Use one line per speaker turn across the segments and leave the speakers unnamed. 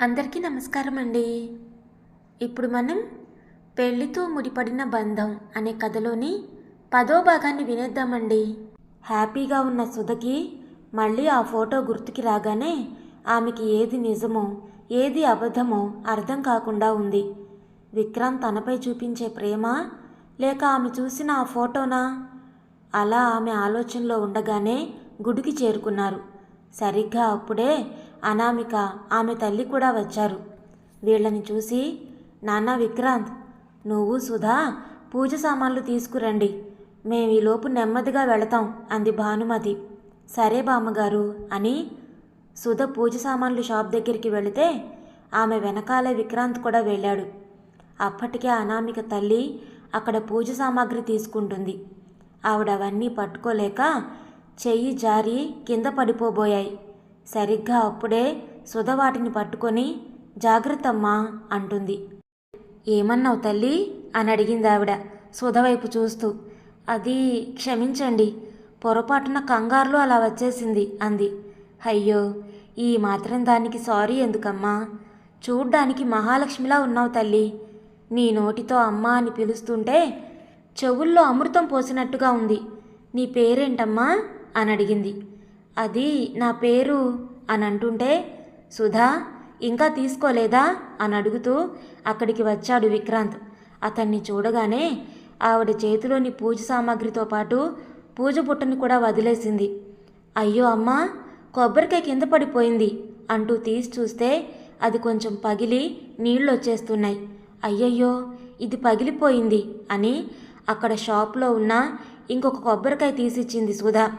అందరికీ నమస్కారం అండి ఇప్పుడు మనం పెళ్ళితో ముడిపడిన బంధం అనే కథలోని పదో భాగాన్ని వినేద్దామండి. హ్యాపీగా ఉన్న సుధకి మళ్ళీ ఆ ఫోటో గుర్తుకి రాగానే ఆమెకి ఏది నిజమో ఏది అబద్ధమో అర్థం కాకుండా ఉంది. విక్రాంత్ తనపై చూపించే ప్రేమ లేక ఆమె చూసిన ఆ ఫోటోనా? అలా ఆమె ఆలోచనలో ఉండగానే గుడికి చేరుకున్నారు. సరిగ్గా అప్పుడే అనామిక ఆమె తల్లి కూడా వచ్చారు. వీళ్ళని చూసి నాన్న విక్రాంత్ నువ్వు సుధా పూజ సామాన్లు తీసుకురండి. మేము ఈలోపు నెమ్మదిగా వెళతాం అంది భానుమతి. సరే బామ్మగారు అని సుధ పూజ సామాన్లు షాప్ దగ్గరికి వెళితే ఆమె వెనకాలే విక్రాంత్ కూడా వెళ్ళాడు. అప్పటికే అనామిక తల్లి అక్కడ పూజ సామాగ్రి తీసుకుంటుంది. ఆవిడ అవన్నీ పట్టుకోలేక చెయ్యి జారి కింద పడిపోబోయాయి. సరిగ్గా అప్పుడే సుధ వాటిని పట్టుకొని జాగ్రత్తమ్మా అంటుంది. ఏమన్నావు తల్లి? అని అడిగింది ఆవిడ సుధ వైపు చూస్తూ. అది క్షమించండి పొరపాటున కంగారులో అలా వచ్చేసింది అంది. అయ్యో ఈ మాత్రం దానికి సారీ ఎందుకమ్మా? చూడ్డానికి మహాలక్ష్మిలా ఉన్నావు తల్లి. నీ నోటితో అమ్మ అని పిలుస్తుంటే చెవుల్లో అమృతం పోసినట్టుగా ఉంది. నీ పేరేంటమ్మా? అని అడిగింది. అది నా పేరు అని అంటుంటే సుధా ఇంకా తీసుకోలేదా? అని అడుగుతూ అక్కడికి వచ్చాడు విక్రాంత్. అతన్ని చూడగానే ఆవిడ చేతిలోని పూజ సామాగ్రితో పాటు పూజ బుట్టని కూడా వదిలేసింది. అయ్యో అమ్మా కొబ్బరికాయ కింద పడిపోయింది అంటూ తీసి చూస్తే అది కొంచెం పగిలి నీళ్ళు వచ్చేస్తున్నాయి అయ్యయ్యో ఇది పగిలిపోయింది అని అక్కడ షాప్లో ఉన్న ఇంకొక కొబ్బరికాయ తీసిచ్చింది సుధా.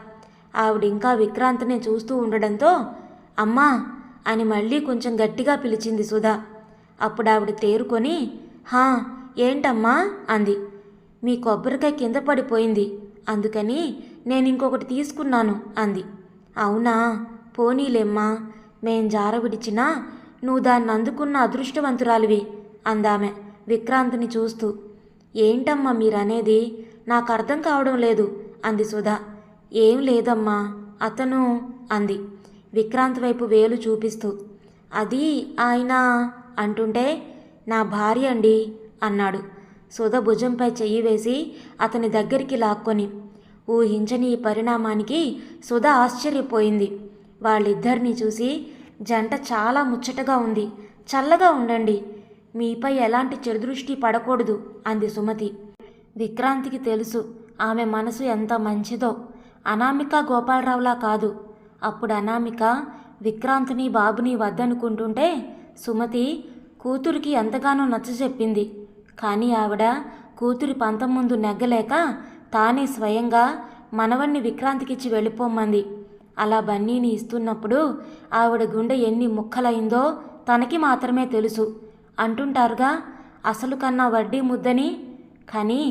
ఆవిడ ఇంకా విక్రాంత్నే చూస్తూ ఉండడంతో అమ్మా అని మళ్ళీ కొంచెం గట్టిగా పిలిచింది సుధా. అప్పుడు ఆవిడ తేరుకొని హా ఏంటమ్మా అంది. మీ కొబ్బరికాయ కింద పడిపోయింది అందుకని నేను ఇంకొకటి తీసుకున్నాను అంది. అవునా పోనీలేమ్మా మేం జార విడిచినా నువ్వు దాన్ని అందుకున్న అదృష్టవంతురాలివి అందామె విక్రాంత్ని చూస్తూ. ఏంటమ్మా మీరనేది నాకు అర్థం కావడం లేదు అంది సుధా. ఏం లేదమ్మా అతను అంది. విక్రాంత్ వైపు వేలు చూపిస్తూ అది ఆయన అంటుంటే నా భార్య అండి అన్నాడు. సుధ భుజంపై చెయ్యి వేసి అతని దగ్గరికి లాక్కొని ఊహించని ఈ పరిణామానికి సుధ ఆశ్చర్యపోయింది. వాళ్ళిద్దరినీ చూసి జంట చాలా ముచ్చటగా ఉంది. చల్లగా ఉండండి మీపై ఎలాంటి చెడుదృష్టి పడకూడదు అంది సుమతి. విక్రాంతికి తెలుసు ఆమె మనసు ఎంత మంచిదో అనామిక గోపాలరావులా కాదు. అప్పుడు అనామిక విక్రాంత్ని బాబుని వద్దనుకుంటుంటే సుమతి కూతురికి ఎంతగానో నచ్చజెప్పింది కానీ ఆవిడ కూతురి పంతం ముందు నెగ్గలేక తానే స్వయంగా మనవణ్ణి విక్రాంతికిచ్చి వెళ్ళిపోమ్మంది అలా బన్నీని ఇస్తున్నప్పుడు ఆవిడ గుండె ఎన్ని ముక్కలైందో తనకి మాత్రమే తెలుసు. అంటుంటారుగా అసలు కన్నా వడ్డీ ముద్దని? కానీ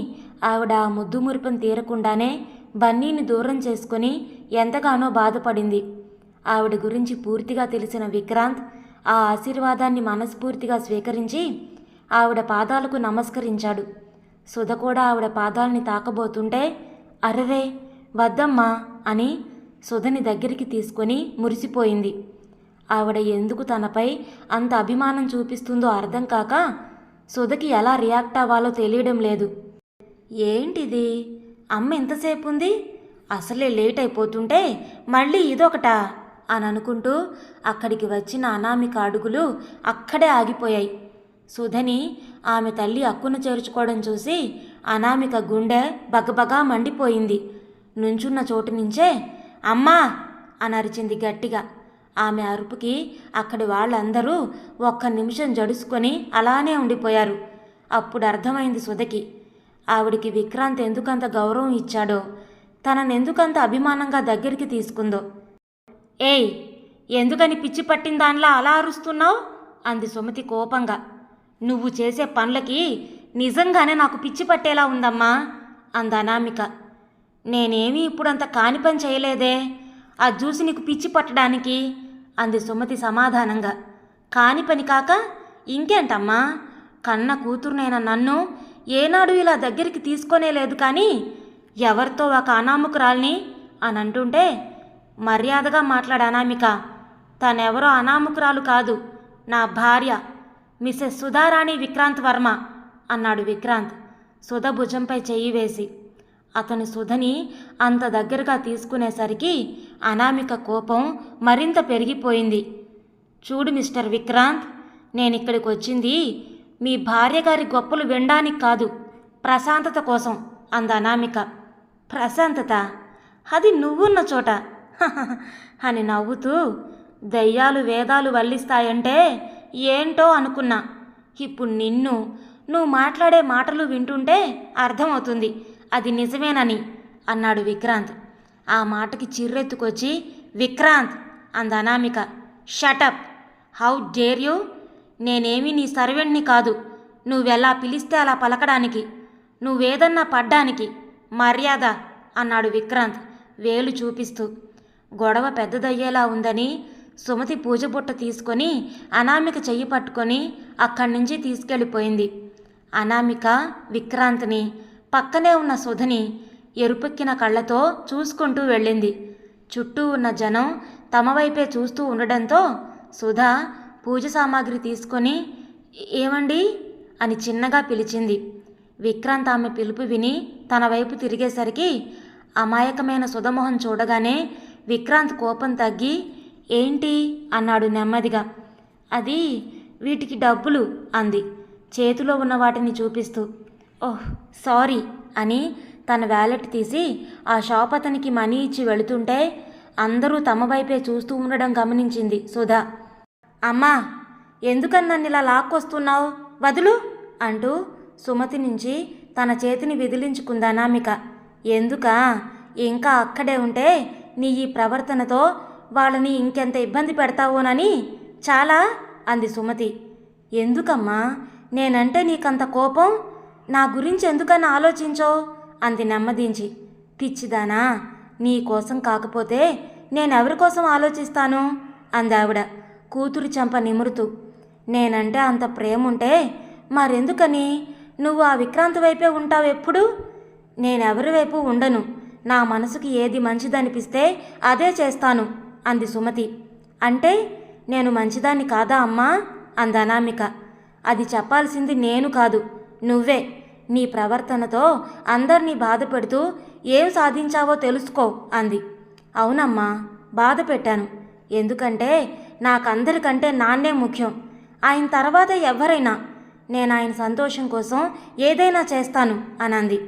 ఆవిడ ఆ ముద్దు మురిపం తీరకుండానే బన్నీని దూరం చేసుకొని ఎంతగానో బాధపడింది. ఆవిడ గురించి పూర్తిగా తెలిసిన విక్రాంత్ ఆ ఆశీర్వాదాన్ని మనస్ఫూర్తిగా స్వీకరించి ఆవిడ పాదాలకు నమస్కరించాడు. సుధ కూడా ఆవిడ పాదాలని తాకబోతుంటే అరరే వద్దమ్మా అని సుధని దగ్గరికి తీసుకొని మురిసిపోయింది. ఆవిడ ఎందుకు తనపై అంత అభిమానం చూపిస్తుందో అర్థం కాక సుధకి ఎలా రియాక్ట్ అవ్వాలో తెలియడం లేదు. ఏంటిది? అమ్మ ఎంతసేపు ఉంది అసలే లేట్ అయిపోతుంటే మళ్ళీ ఇదొకటా అని అనుకుంటూ అక్కడికి వచ్చిన అనామిక అడుగులు అక్కడే ఆగిపోయాయి. సుధని ఆమె తల్లి అక్కును చేర్చుకోవడం చూసి అనామిక గుండె బగబగా మండిపోయింది. నుంచున్న చోటు నుంచే అమ్మా అని అరిచింది గట్టిగా. ఆమె అరుపుకి అక్కడి వాళ్ళందరూ ఒక్క నిమిషం జడుసుకొని అలానే ఉండిపోయారు. అప్పుడు అర్థమైంది సుధకి. ఆవిడికి విక్రాంత్ ఎందుకంత గౌరవం ఇచ్చాడో తనని ఎందుకంత అభిమానంగా దగ్గరికి తీసుకుందో. ఏయ్ ఎందుకని పిచ్చి పట్టిన దానిలా అలా అరుస్తున్నావు? అంది సుమతి కోపంగా. నువ్వు చేసే పనులకి నిజంగానే నాకు పిచ్చి పట్టేలా ఉందమ్మా అంది అనామిక. నేనేమీ ఇప్పుడంత కాని పని చేయలేదే ఆ జ్యూస్ నీకు పిచ్చి పట్టడానికి అంది సుమతి సమాధానంగా. కాని పని కాక ఇంకేంటమ్మా? కన్న కూతురునైన నన్ను ఏనాడు ఇలా దగ్గరికి తీసుకోనే లేదు కానీ ఎవరితో ఒక అనామకురాల్ని అని అంటుంటే మర్యాదగా మాట్లాడు అనామిక తనెవరో అనామకురాలు కాదు నా భార్య మిసెస్ సుధారాణి విక్రాంత్ వర్మ అన్నాడు విక్రాంత్ సుధ భుజంపై చెయ్యి వేసి. అతను సుధని అంత దగ్గరగా తీసుకునేసరికి అనామిక కోపం మరింత పెరిగిపోయింది. చూడు మిస్టర్ విక్రాంత్ నేను ఇక్కడికి వచ్చింది మీ భార్యగారి గొప్పలు వినడానికి కాదు ప్రశాంతత కోసం అంద అనామిక. ప్రశాంతత? అది నువ్వున్న చోట. అని నవ్వుతూ దయ్యాలు వేదాలు వల్లిస్తాయంటే ఏంటో అనుకున్నా. ఇప్పుడు నిన్ను నువ్వు మాట్లాడే మాటలు వింటుంటే అర్థమవుతుంది. అది నిజమేనని అన్నాడు విక్రాంత్. ఆ మాటకి చిర్రెత్తుకొచ్చి విక్రాంత్ అంద Anamika shut up. How dare you? నేనేమి నీ సర్వెంట్ని కాదు. నువ్వెలా పిలిస్తే అలా పలకడానికి. నువ్వేదన్నా పడ్డానికి. మర్యాద అన్నాడు విక్రాంత్ వేలు చూపిస్తూ. గొడవ పెద్దదయ్యేలా ఉందని సుమతి పూజ బుట్ట తీసుకొని అనామిక చెయ్యి పట్టుకొని అక్కడి నుంచి తీసుకెళ్ళిపోయింది. అనామిక విక్రాంత్ని పక్కనే ఉన్న సుధని ఎరుపెక్కిన కళ్ళతో చూసుకుంటూ వెళ్ళింది. చుట్టూ ఉన్న జనం తమ వైపే చూస్తూ ఉండడంతో సుధా పూజ సామాగ్రి తీసుకొని ఏమండి? అని చిన్నగా పిలిచింది. విక్రాంత్ ఆమె పిలుపు విని తన వైపు తిరిగేసరికి అమాయకమైన సుధమోహన్ చూడగానే విక్రాంత్ కోపం తగ్గి ఏంటి? అన్నాడు నెమ్మదిగా. అది వీటికి డబ్బులు అంది. చేతిలో ఉన్న వాటిని చూపిస్తూ ఓహ్ సారీ అని తన వ్యాలెట్ తీసి ఆ షాప్ అతనికి మనీ ఇచ్చి వెళుతుంటే అందరూ తమ వైపే చూస్తూ ఉండడం గమనించింది సుధా. అమ్మా ఎందుకని నన్ను ఇలా లాక్కొస్తున్నావు? వదులు అంటూ సుమతి నుంచి తన చేతిని విదిలించుకుంది అనామిక ఎందుక? ఇంకా అక్కడే ఉంటే నీ ఈ ప్రవర్తనతో వాళ్ళని ఇంకెంత ఇబ్బంది పెడతావోనని? చాలా అంది సుమతి. ఎందుకమ్మా నేనంటే నీకంత కోపం? నా గురించి ఎందుకని ఆలోచించో అంది నెమ్మదించి. పిచ్చిదానా నీ కోసం కాకపోతే నేనెవరి కోసం ఆలోచిస్తాను? అందావిడ. కూతురు చెంప నిమురుతూ నేనంటే అంత ప్రేమ ఉంటే మరెందుకని? నువ్వు ఆ విక్రాంత్ వైపే ఉంటావు ఎప్పుడు నేనెవరి వైపు ఉండను. నా మనసుకి ఏది మంచిదనిపిస్తే అదే చేస్తాను అంది సుమతి. అంటే నేను మంచిదాన్ని కాదా అమ్మా? అంది అనామిక. అది చెప్పాల్సింది నేను కాదు నువ్వే. నీ ప్రవర్తనతో అందరినీ బాధ పెడుతూ ఏం సాధించావో తెలుసుకో అంది. అవునమ్మా బాధ పెట్టాను. ఎందుకంటే నాకందరికంటే నాన్నే ముఖ్యం. ఆయన తర్వాత ఎవరైనా నేను ఆయన సంతోషం కోసం ఏదైనా చేస్తాను అనంది.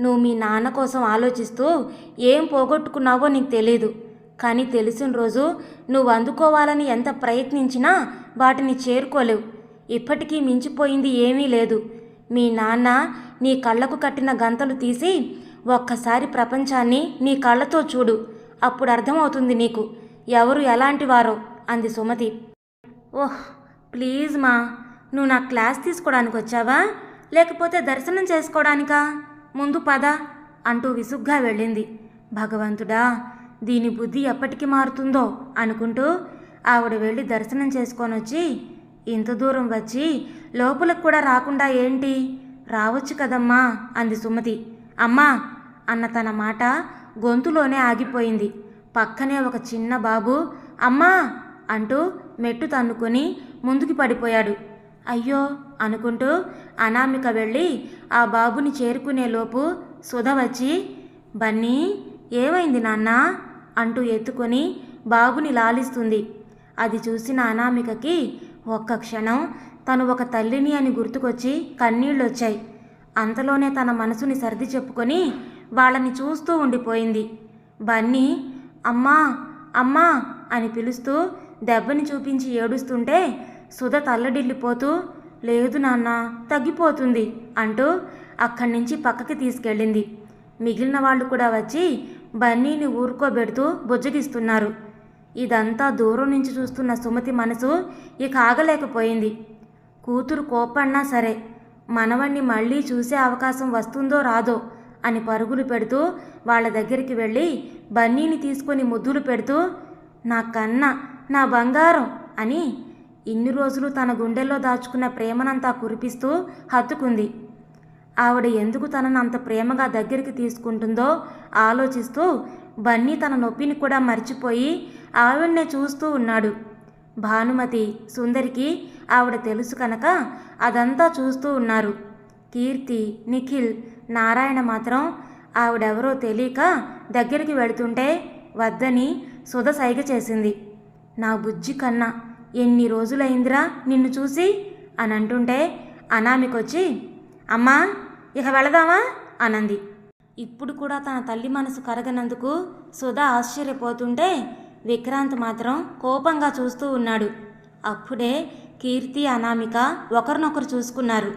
నువ్వు మీ నాన్న కోసం ఆలోచిస్తూ ఏం పోగొట్టుకున్నావో నీకు తెలీదు. కానీ తెలిసిన రోజు నువ్వు అందుకోవాలని ఎంత ప్రయత్నించినా వాటిని చేరుకోలేవు. ఇప్పటికీ మించిపోయింది ఏమీ లేదు. మీ నాన్న నీ కళ్ళకు కట్టిన గంతలు తీసి ఒక్కసారి ప్రపంచాన్ని నీ కళ్ళతో చూడు. అప్పుడు అర్థమవుతుంది నీకు. ఎవరు ఎలాంటి వారో. అంది సుమతి. ఓహ్ ప్లీజ్ మా నువ్వు నా క్లాస్ తీసుకోవడానికి వచ్చావా? లేకపోతే దర్శనం చేసుకోవడానికా? ముందు పద అంటూ విసుగ్గా వెళ్ళింది. భగవంతుడా దీని బుద్ధి ఎప్పటికి మారుతుందో అనుకుంటూ ఆవిడ వెళ్ళి దర్శనం చేసుకొని వచ్చి ఇంత దూరం వచ్చి లోపలకు కూడా రాకుండా ఏంటి? రావచ్చు కదమ్మా అంది సుమతి. అమ్మా అన్న తన మాట గొంతులోనే ఆగిపోయింది. పక్కనే ఒక చిన్న బాబు అమ్మా అంటూ మెట్టు తన్నుకొని ముందుకు పడిపోయాడు. అయ్యో అనుకుంటూ అనామిక వెళ్ళి ఆ బాబుని చేరుకునేలోపు సుధ వచ్చి బన్నీ ఏమైంది నాన్న? అంటూ ఎత్తుకొని బాబుని లాలిస్తుంది. అది చూసిన అనామికకి ఒక్క క్షణం తను ఒక తల్లిని అని గుర్తుకొచ్చి కన్నీళ్ళొచ్చాయి. అంతలోనే తన మనసుని సర్ది చెప్పుకొని వాళ్ళని చూస్తూ ఉండిపోయింది. బన్నీ అమ్మా అమ్మా అని పిలుస్తూ దెబ్బని చూపించి ఏడుస్తుంటే సుధ తల్లడిల్లిపోతూ లేదు నాన్న తగ్గిపోతుంది అంటూ అక్కడి నుంచి పక్కకి తీసుకెళ్ళింది. మిగిలిన వాళ్ళు కూడా వచ్చి బన్నీని ఊరుకోబెడుతూ బుజ్జగిస్తున్నారు. ఇదంతా దూరం నుంచి చూస్తున్న సుమతి మనసు ఇక ఆగలేకపోయింది. కూతురు కోపన్నా సరే మనవణ్ణి మళ్ళీ చూసే అవకాశం వస్తుందో రాదో అని పరుగులు పెడుతూ వాళ్ళ దగ్గరికి వెళ్ళి బన్నీని తీసుకొని ముద్దులు పెడుతూ నా కన్నా నా బంగారం అని ఇన్ని రోజులు తన గుండెల్లో దాచుకున్న ప్రేమనంతా కురిపిస్తూ హత్తుకుంది. ఆవిడ ఎందుకు తనను అంత ప్రేమగా దగ్గరికి తీసుకుంటుందో ఆలోచిస్తూ బన్నీ తన నొప్పిని కూడా మర్చిపోయి ఆవిడనే చూస్తూ ఉన్నాడు. భానుమతి సుందరికి ఆవిడ తెలుసు కనుక అదంతా చూస్తూ ఉన్నారు. కీర్తి నిఖిల్ నారాయణ మాత్రం ఆవిడెవరో తెలియక దగ్గరికి వెళుతుంటే వద్దని సుధ సైగ చేసింది. నా బుజ్జి కన్నా ఎన్ని రోజులైందిరా నిన్ను చూసి? అని అంటుంటే అనామికొచ్చి అమ్మా ఇక వెళదామా? అనంది. ఇప్పుడు కూడా తన తల్లి మనసు కరగనందుకు సుధా ఆశ్చర్యపోతుంటే విక్రాంత్ మాత్రం కోపంగా చూస్తూ ఉన్నాడు. అప్పుడే కీర్తి అనామిక ఒకరినొకరు చూసుకున్నారు.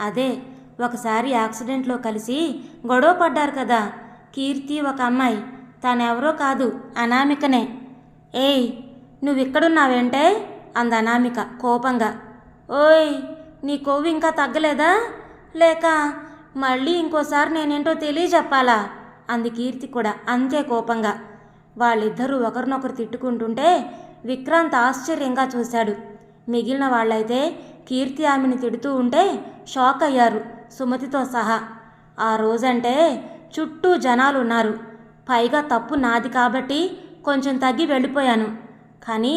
అదే ఒకసారి యాక్సిడెంట్లో కలిసి గొడవ పడ్డారు కదా కీర్తి ఒక అమ్మాయి. తానెవరో కాదు అనామికనే. ఏయ్ నువ్విక్కడున్నావేంటే? అంది అనామిక కోపంగా. ఓయ్ నీ కొవ్వు ఇంకా తగ్గలేదా? లేక మళ్ళీ ఇంకోసారి నేనేంటో తెలియజెప్పాలా? అంది కీర్తి కూడా అంతే కోపంగా. వాళ్ళిద్దరూ ఒకరినొకరు తిట్టుకుంటుంటే విక్రాంత్ ఆశ్చర్యంగా చూశాడు. మిగిలిన వాళ్ళైతే కీర్తి ఆమెను తిడుతూ ఉంటే షాక్ అయ్యారు సుమతితో సహా. ఆ రోజంటే చుట్టూ జనాలు ఉన్నారు పైగా తప్పు నాది కాబట్టి కొంచెం తగ్గి వెళ్ళిపోయాను. కానీ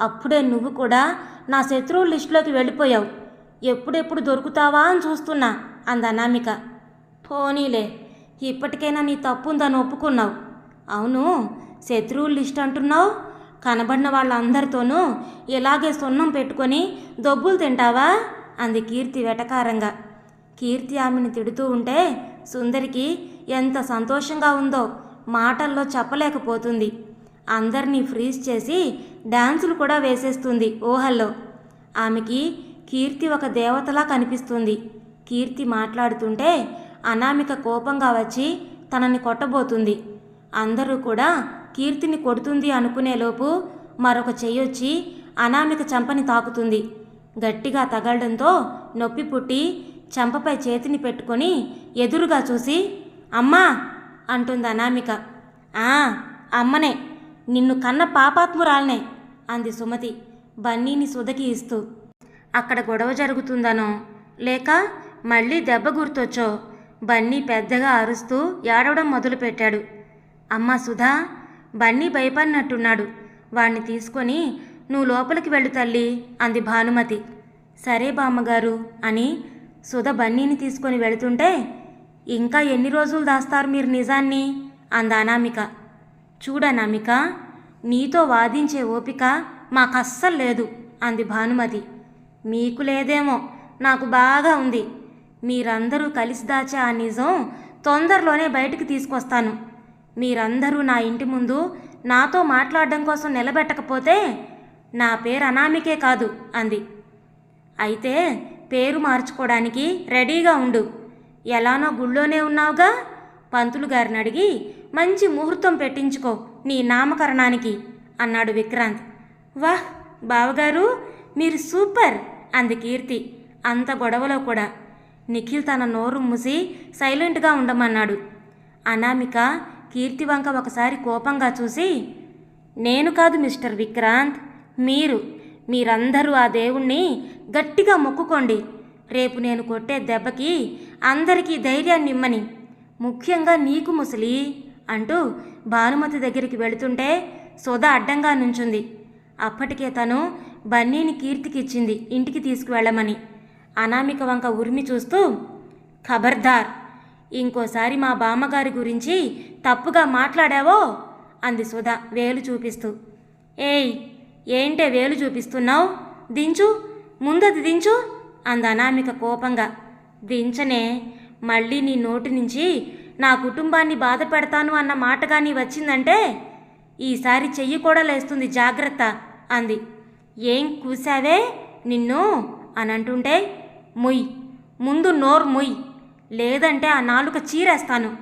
అప్పుడే నువ్వు కూడా నా శత్రువుల లిస్టులోకి వెళ్ళిపోయావు. ఎప్పుడెప్పుడు దొరుకుతావా అని చూస్తున్నా అంద అనామిక పోనీలే ఇప్పటికైనా నీ తప్పుందని ఒప్పుకున్నావు. అవును శత్రువుల లిస్ట్ అంటున్నావు. కనబడిన వాళ్ళందరితోనూ ఇలాగే సున్నం పెట్టుకొని దొబ్బులు తింటావా? అంది కీర్తి వెటకారంగా. కీర్తి ఆమెను తిడుతూ ఉంటే సుందరికి ఎంత సంతోషంగా ఉందో మాటల్లో చెప్పలేకపోతుంది. అందరినీ ఫ్రీజ్ చేసి డ్యాన్సులు కూడా వేసేస్తుంది ఊహల్లో ఆమెకి కీర్తి ఒక దేవతలా కనిపిస్తుంది. కీర్తి మాట్లాడుతుంటే అనామిక కోపంగా వచ్చి తనని కొట్టబోతుంది. అందరూ కూడా కీర్తిని కొడుతుంది అనుకునేలోపు మరొక చెయ్యొచ్చి అనామిక చంపని తాకుతుంది. గట్టిగా తగలడంతో నొప్పి పుట్టి చెంపపై చేతిని పెట్టుకొని ఎదురుగా చూసి అమ్మా! అంటుంది అనామిక. ఆ అమ్మనే! నిన్ను కన్న పాపాత్మురాలనే అంది సుమతి బన్నీని సుధకి ఇస్తూ. అక్కడ గొడవ జరుగుతుందనో లేక మళ్ళీ దెబ్బ గుర్తొచ్చో బన్నీ పెద్దగా అరుస్తూ ఏడవడం మొదలుపెట్టాడు. అమ్మా సుధా బన్నీ భయపడినట్టున్నాడు. వాణ్ణి తీసుకొని నువ్వు లోపలికి వెళ్ళు తల్లి అంది భానుమతి. సరే బామ్మగారు అని సుధ బన్నీని తీసుకొని వెళుతుంటే ఇంకా ఎన్ని రోజులు దాస్తారు మీరు నిజాన్ని? అందానామిక అనామిక. చూడనమిక నీతో వాదించే ఓపిక మాకస్సలు లేదు అంది భానుమతి. మీకు లేదేమో నాకు బాగా ఉంది. మీరందరూ కలిసి దాచే ఆ నిజం తొందరలోనే బయటికి తీసుకొస్తాను. మీరందరూ నా ఇంటి ముందు నాతో మాట్లాడడం కోసం నిలబెట్టకపోతే నా పేరు అనామికే కాదు అంది. అయితే పేరు మార్చుకోవడానికి రెడీగా ఉండు. ఎలానో గుళ్ళోనే ఉన్నావుగా పంతులు గారిని అడిగి మంచి ముహూర్తం పెట్టించుకో నీ నామకరణానికి అన్నాడు విక్రాంత్. వాహ్! బావగారు మీరు సూపర్ అంది కీర్తి. అంత గొడవలో కూడా. నిఖిల్ తన నోరు మూసి సైలెంట్గా ఉండమన్నాడు. అనామిక కీర్తి వంక ఒకసారి కోపంగా చూసి నేను కాదు మిస్టర్ విక్రాంత్ మీరు. మీరందరూ ఆ దేవుణ్ణి గట్టిగా మొక్కుకోండి. రేపు నేను కొట్టే దెబ్బకి అందరికీ ధైర్యాన్ని ఇమ్మని. ముఖ్యంగా నీకు ముసలి అంటూ భానుమతి దగ్గరికి వెళుతుంటే సుధ అడ్డంగా నుంచుంది. అప్పటికే తను బన్నీని కీర్తికిచ్చింది ఇంటికి తీసుకువెళ్ళమని. అనామిక వంక ఉరిమి చూస్తూ ఖబర్దార్ ఇంకోసారి మా బామ్మగారి గురించి తప్పుగా మాట్లాడావో? అంది సుధ వేలు చూపిస్తూ. ఏయ్ ఏంటే వేలు చూపిస్తున్నావు? దించు ముందది దించు అంది అనామిక కోపంగా. దించనే మళ్ళీ నీ నోటి నుంచి నా కుటుంబాన్ని బాధ పెడతాను అన్న మాట కానీ వచ్చిందంటే ఈసారి చెయ్యి కూడా లేస్తుంది జాగ్రత్త అంది. ఏం కూసావే నిన్ను? అని అంటుంటే ముయ్ ముందు నోరు ముయ్ లేదంటే ఆ నాలుక చీరేస్తాను.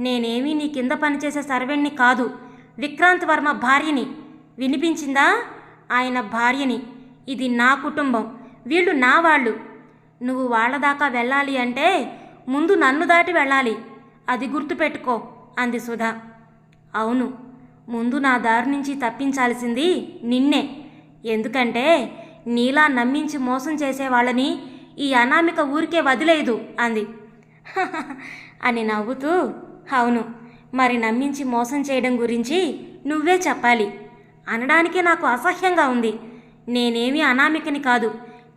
నేనేమీ నీ కింద పనిచేసే సర్వెంట్ని కాదు విక్రాంత్ వర్మ భార్యని. వినిపించిందా? ఆయన భార్యని. ఇది నా కుటుంబం వీళ్ళు నా వాళ్ళు. నువ్వు వాళ్ళ దాకా వెళ్ళాలి అంటే ముందు నన్ను దాటి వెళ్ళాలి. అది గుర్తుపెట్టుకో అంది సుధా. అవును ముందు నా దారి నుంచి తప్పించాల్సింది నిన్నే. ఎందుకంటే నీలా నమ్మించి మోసం చేసేవాళ్ళని ఈ అనామిక ఊరికే వదిలేదు అంది. అని నవ్వుతూ అవును మరి నమ్మించి మోసం చేయడం గురించి నువ్వే చెప్పాలి. అనడానికే నాకు అసహ్యంగా ఉంది. నేనేమీ అనామికని కాదు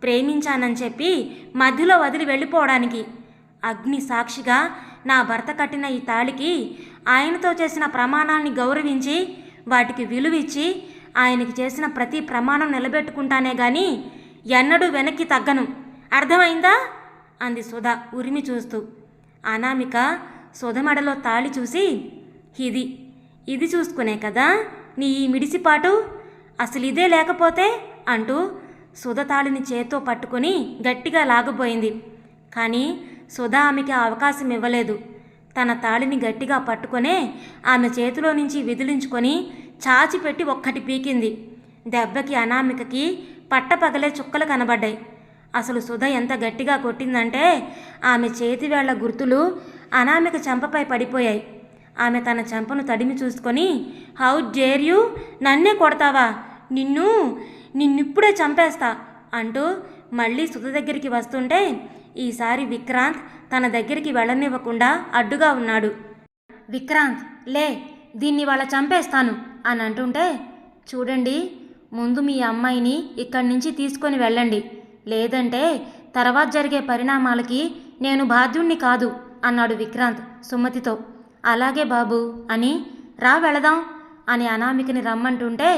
ప్రేమించానని చెప్పి మధ్యలో వదిలి వెళ్ళిపోవడానికి. అగ్ని సాక్షిగా నా భర్త కట్టిన ఈ తాళికి ఆయనతో చేసిన ప్రమాణాన్ని గౌరవించి వాటికి విలువిచ్చి ఆయనకి చేసిన ప్రతి ప్రమాణం నిలబెట్టుకుంటానే గాని ఎన్నడూ వెనక్కి తగ్గను. అర్థమైందా? అంది సుధ ఉరిమి చూస్తూ. అనామిక సుధ మెడలో తాళి చూసి ఇది ఇది చూసుకునే కదా నీ ఈ మిడిసిపాటు అసలు ఇదే లేకపోతే? అంటూ సుధ తాళిని చేత్తో పట్టుకొని గట్టిగా లాగబోయింది. కానీ సుధా ఆమెకి అవకాశం ఇవ్వలేదు. తన తాళిని గట్టిగా పట్టుకొనే ఆమె చేతిలో నుంచి విదిలించుకొని చాచిపెట్టి ఒక్కటి పీకింది. దెబ్బకి అనామికకి పట్టపగలే చుక్కలు కనబడ్డాయి. అసలు సుధ ఎంత గట్టిగా కొట్టిందంటే ఆమె చేతివేళ్ళ గుర్తులు అనామిక చెంపపై పడిపోయాయి. ఆమె తన చెంపను తడిమి చూసుకొని హౌ డేర్ యూ? నన్నే కొడతావా? నిన్ను నిన్నిప్పుడే చంపేస్తా అంటూ మళ్ళీ సుధ దగ్గరికి వస్తుంటే ఈసారి విక్రాంత్ తన దగ్గరికి వెళ్ళనివ్వకుండా అడ్డుగా ఉన్నాడు. విక్రాంత్ లే దీన్ని వాళ్ళ చంపేస్తాను అని అంటుంటే చూడండి ముందు మీ అమ్మాయిని ఇక్కడి నుంచి తీసుకొని వెళ్ళండి. లేదంటే తర్వాత జరిగే పరిణామాలకి నేను బాధ్యుణ్ణి కాదు అన్నాడు విక్రాంత్ సుమతితో. అలాగే బాబు అని రా వెళదాం అని అనామికని రమ్మంటుంటే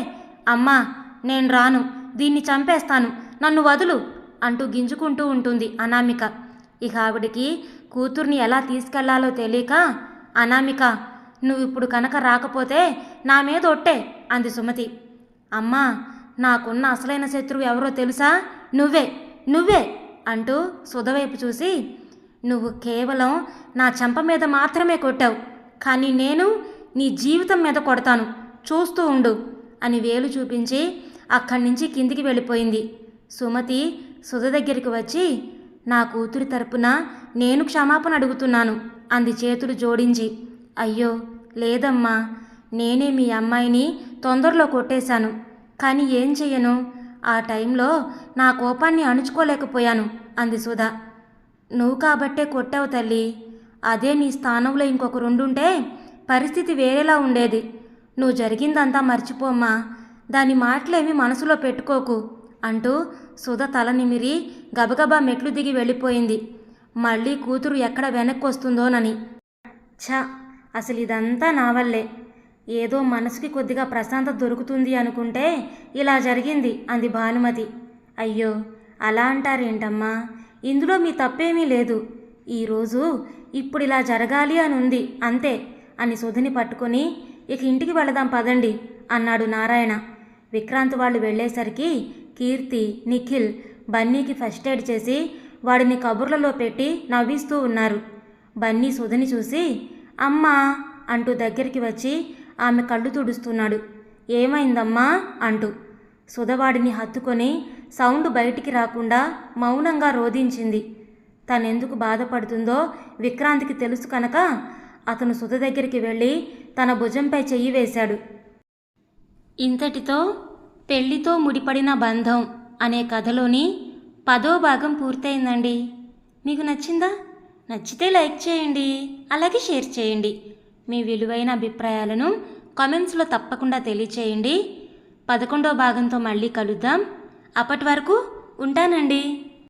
అమ్మా నేను రాను దీన్ని చంపేస్తాను నన్ను వదులు అంటూ గింజుకుంటూ ఉంటుంది అనామిక. ఇక ఆవిడికి కూతుర్ని ఎలా తీసుకెళ్ళాలో తెలియక అనామిక నువ్వు ఇప్పుడు కనుక రాకపోతే నా మీద ఒట్టే అంది సుమతి. అమ్మా నాకున్న అసలైన శత్రువు ఎవరో తెలుసా? నువ్వే నువ్వే అంటూ సుధవైపు చూసి నువ్వు కేవలం నా చెంప మీద మాత్రమే కొట్టావు కానీ నేను నీ జీవితం మీద కొడతాను చూస్తూ ఉండు అని వేలు చూపించి అక్కడి నుంచి కిందికి వెళ్ళిపోయింది. సుమతి సుధ దగ్గరికి వచ్చి నా కూతురి తరపున నేను క్షమాపణ అడుగుతున్నాను అంది చేతులు జోడించి. అయ్యో లేదమ్మా నేనే మీ అమ్మాయిని తొందరలో కొట్టేశాను కానీ ఏం చెయ్యను? ఆ టైంలో నా కోపాన్ని అణుచుకోలేకపోయాను అంది సుధ. నువ్వు కాబట్టే కొట్టావు తల్లి. అదే నీ స్థానంలో ఇంకొకరుండుంటే పరిస్థితి వేరేలా ఉండేది. నువ్వు జరిగిందంతా మర్చిపోమ్మా దాని మాటలేమి మనసులో పెట్టుకోకు అంటూ సుధ తల నిమిరి గబగబా మెట్లు దిగి వెళ్ళిపోయింది. మళ్ళీ కూతురు ఎక్కడ వెనక్కి వస్తుందోనని ఛ! అసలు ఇదంతా నా వల్లే. ఏదో మనసుకి కొద్దిగా ప్రశాంతత దొరుకుతుంది అనుకుంటే ఇలా జరిగింది అంది భానుమతి. అయ్యో! అలా అంటారేంటమ్మా? ఇందులో మీ తప్పేమీ లేదు. ఈరోజు ఇప్పుడు ఇలా జరగాలి అని ఉంది అంతే అని సుధిని పట్టుకొని ఇక ఇంటికి వెళదాం పదండి అన్నాడు నారాయణ. విక్రాంత్ వాళ్ళు వెళ్ళేసరికి కీర్తి నిఖిల్ బన్నీకి ఫస్ట్ ఎయిడ్ చేసి వాడిని కబుర్లలో పెట్టి నవ్విస్తూ ఉన్నారు. బన్నీ సుధని చూసి అమ్మా అంటూ దగ్గరికి వచ్చి ఆమె కళ్ళు తుడుస్తున్నాడు. ఏమైందమ్మా అంటూ. సుధవాడిని హత్తుకొని సౌండ్ బయటికి రాకుండా మౌనంగా రోధించింది. తనెందుకు బాధపడుతుందో విక్రాంత్కి తెలుసు కనుక అతను సుధ దగ్గరికి వెళ్ళి తన భుజంపై చెయ్యి వేశాడు. ఇంతటితో పెళ్ళితో ముడిపడిన బంధం అనే కథలోని పదో భాగం పూర్తయిందండి. మీకు నచ్చిందా? నచ్చితే లైక్ చేయండి అలాగే షేర్ చేయండి. మీ విలువైన అభిప్రాయాలను కామెంట్స్లో తప్పకుండా తెలియచేయండి. పదకొండో భాగంతో మళ్ళీ కలుద్దాం. అప్పటి వరకు ఉంటానండి.